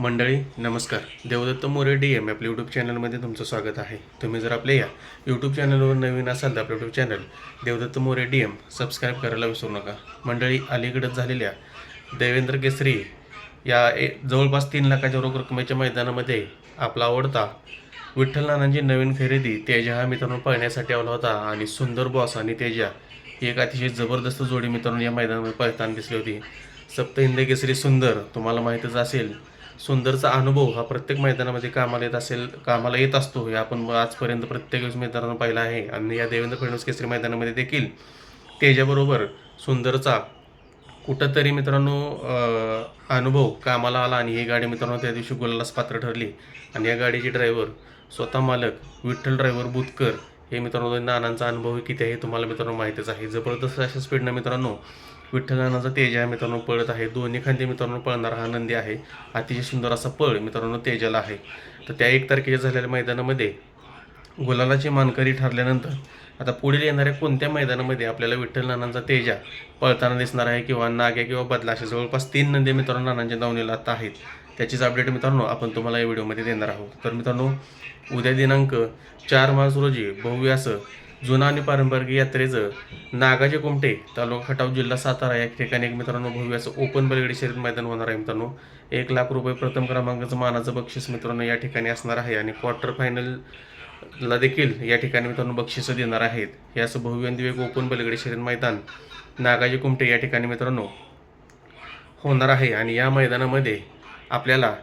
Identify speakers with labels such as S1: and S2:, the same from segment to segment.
S1: मंडळी नमस्कार. Devdatta More D M आपल्या यूट्यूब चॅनलमध्ये तुमचं स्वागत आहे. तुम्ही जर आपल्या या यूट्यूब चॅनलवर नवीन असाल तर आपलं YouTube channel Devdatta More D M subscribe करायला विसरू नका. मंडळी अलीकडे झालेल्या देवेंद्र केसरी या ए जवळपास तीन लाखाच्या रोख रकमेच्या मैदानामध्ये आपला आवडता विठ्ठल नानांची नवीन खरेदी तेजा हा मित्रांनो पळण्यासाठी आला होता आणि सुंदर बॉस आणि तेजा ही एक अतिशय जबरदस्त जोडी मित्रांनो या मैदानामध्ये पळताना दिसली होती. सप्तहिंद केसरी सुंदर तुम्हाला माहीतच असेल सुंदरचा अनुभव हा प्रत्येक मैदानामध्ये कामाला येत असेल कामाला येत असतो. हे आपण आजपर्यंत प्रत्येक वेळेस मैदानात पाहिलं आहे. आणि या देवेंद्र फडणवीस केसरी मैदानामध्ये देखील त्याच्याबरोबर सुंदरचा कुठंतरी मित्रांनो अनुभव कामाला आला आणि ही गाडी मित्रांनो त्या दिवशी गुलालास पात्र ठरली. आणि या गाडीचे ड्रायव्हर स्वतः मालक विठ्ठल ड्रायव्हर बुतकर हे मित्रांनो नानांचा अनुभव किती आहे तुम्हाला मित्रांनो माहितीच आहे. जबरदस्त अशा स्पीडनं मित्रांनो विठ्ठल नानाचा तेजा मित्रांनो पळत आहे. दोन्ही खांदे मित्रांनो पळणारा हा नंदी आहे. अतिशय सुंदर असा पळ मित्रांनो तेजाला आहे. तर त्या एक तारखेच्या झालेल्या मैदानामध्ये गुलालाची मानकरी ठरल्यानंतर आता पुढील येणाऱ्या कोणत्या मैदानामध्ये आपल्याला विठ्ठल नानांचा तेजा पळताना दिसणार आहे किंवा नाग्या किंवा बदला असे जवळपास तीन नंदी मित्रांनो नानांच्या दावणीला आता आहेत. त्याचीच अपडेट मित्रांनो आपण तुम्हाला या व्हिडिओमध्ये देणार आहोत. तर मित्रांनो उद्या दिनांक चार मार्च रोजी भव्य असं जुना आणि पारंपरिक यात्रेचं नागाचे कुमटे तालुका खटाव जिल्हा सातारा या ठिकाणी एक मित्रांनो भव्य असं ओपन बलगडी शर्यत मैदान होणार आहे मित्रांनो. एक लाख रुपये प्रथम क्रमांकाचं मानाचं बक्षीस मित्रांनो या ठिकाणी असणार आहे आणि क्वार्टर फायनल ला देखील या ठिकाणी मित्रांनो बक्षिसं देणार आहेत. हे असं भव्य दिव्य ओपन बलगडी शर्यत मैदान नागाजी कुमटे या ठिकाणी मित्रांनो होणार आहे आणि या मैदानामध्ये आपल्याला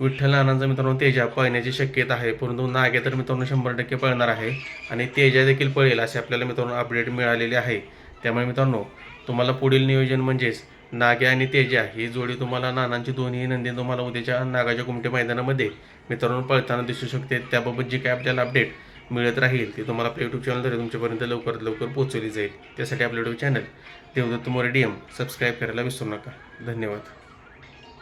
S1: विठ्ठल नानांचा मित्रांनो तेजा पळण्याची शक्यता आहे. परंतु नागे तर मित्रांनो शंभर टक्के पळणार आहे. आणि तेजा देखील पळेल असे आपल्याला मित्रांनो अपडेट मिळालेले आहे. त्यामुळे मित्रांनो तुम्हाला पुढील नियोजन म्हणजेच नाग्या आणि तेजा ही जोडी तुम्हाला नानांची दोन्ही नंदी तुम्हाला उद्याच्या नागाच्या कुमटे मैदानामध्ये मित्रांनो पळताना दिसू शकते. त्याबाबत जी काय आपल्याला अपडेट मिळत राहील ती तुम्हाला आपल्या यूट्यूब चॅनलद्वारे तुमच्यापर्यंत लवकरात लवकर पोहोचवली जाईल. त्यासाठी आपलं YouTube channel Devdatta More D M subscribe करायला विसरू नका. धन्यवाद.